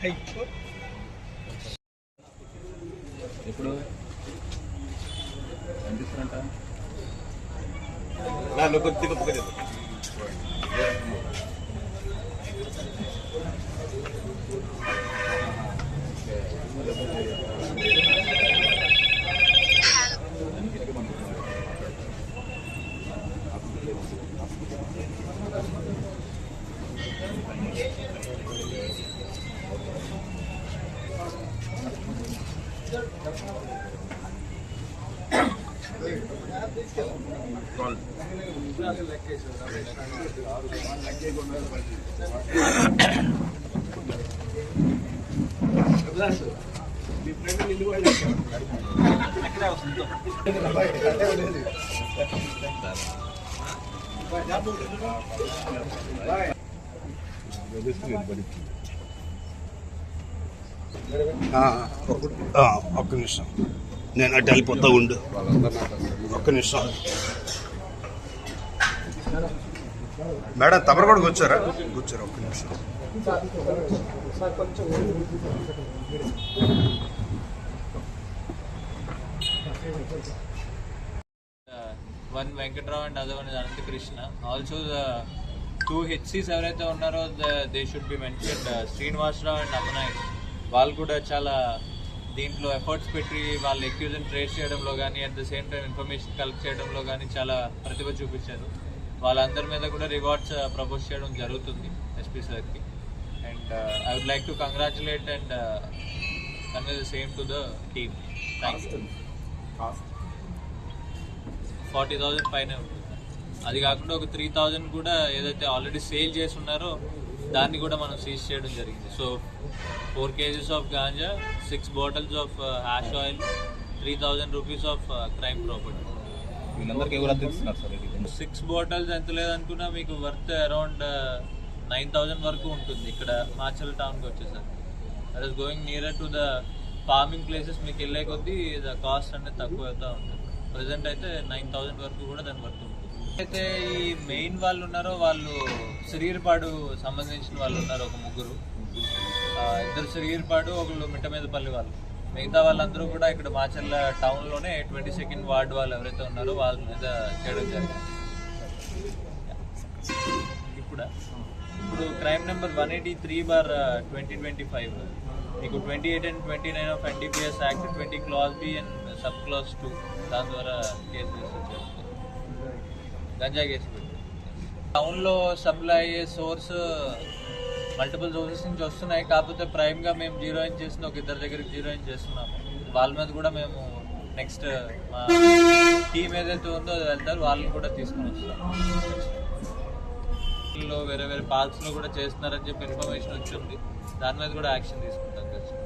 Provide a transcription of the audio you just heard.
Hey, what? ఎప్పుడు అనిపిస్తున్నట్ట మీ friend నిలబడి ఒక్క నిమిషం. నేను అటు వెళ్ళిపోతా ఉండు. ఒక్క నిమిషం. మేడం తమరు కూడా కూర్చోరా? కూర్చోరా ఒక్క నిమిషం. One Venkatrao and other one Anantha Krishna also the two HCs ఎవరైతే ఉన్నారో they should be mention Srinivasarao and Ammanaidu వాళ్ళు కూడా చాలా దీంట్లో ఎఫర్ట్స్ పెట్టి వాళ్ళ ఎక్యూజన్ ట్రేస్ చేయడంలో కానీ at the same time information collect చేయడంలో కానీ చాలా ప్రతిభ చూపించారు. వాళ్ళందరి మీద కూడా రివార్డ్స్ ప్రపోజ్ చేయడం జరుగుతుంది ఎస్పీ సార్కి and I would like to congratulate and convey the same to the team thank you forty thousand పైన ఉంటుంది అది కాకుండా ఒక త్రీ థౌజండ్ కూడా ఏదైతే ఆల్రెడీ సేల్ చేసి ఉన్నారో దాన్ని కూడా మనం సీజ్ చేయడం జరిగింది. So four KGs of ganja six bottles of hash oil three thousand rupees of crime property. Six bottles ఎంత లేదనుకున్నా మీకు వర్త్ అరౌండ్ నైన్ థౌజండ్ వరకు ఉంటుంది. ఇక్కడ మాచల్ టౌన్కి వచ్చేసరికి. That is going near to the farming places మీకు వెళ్ళే కొద్దీ ద కాస్ట్ అనేది తక్కువ అవుతూ ఉంటుంది. ప్రజెంట్ అయితే నైన్ థౌజండ్ వరకు కూడా దాని వర్త్ ఉంటుంది. అయితే ఈ మెయిన్ వాళ్ళు ఉన్నారో వాళ్ళు శరీరపాడు సంబంధించిన వాళ్ళు ఉన్నారు ఒక ముగ్గురు. ఇద్దరు శరీరపాడు ఒకళ్ళు మిట్టమీదపల్లి వాళ్ళు. మిగతా వాళ్ళందరూ కూడా ఇక్కడ మాచర్ల టౌన్లోనే ట్వంటీ సెకండ్ వార్డ్ వాళ్ళు ఎవరైతే ఉన్నారో వాళ్ళ మీద చేయడం జరిగింది. ఇప్పుడా ఇప్పుడు crime number one eighty three bar twenty twenty five. మీకు twenty eight and twenty nine of NDPS act twenty clause B and sub clause two. దాని ద్వారా కేసు రిజిస్టర్ చేస్తుంది గంజా కేసు టౌన్లో సప్లై అయ్యే సోర్స్ మల్టిపుల్ సోర్సెస్ నుంచి వస్తున్నాయి. కాకపోతే ప్రైమ్గా మేము జీరోయిన్ చేసిన ఒక ఇద్దరి దగ్గరికి జీరోయిన్ చేస్తున్నాము. వాళ్ళ మీద కూడా మేము నెక్స్ట్ మా టీం ఏదైతే ఉందో అది వెళ్తారు. వాళ్ళని కూడా తీసుకుని వస్తాం. లో వేరే వేరే పార్క్స్లో కూడా చేస్తున్నారని చెప్పి ఇన్ఫర్మేషన్ వచ్చింది. దాని మీద కూడా యాక్షన్ తీసుకుంటాం. ఖచ్చితంగా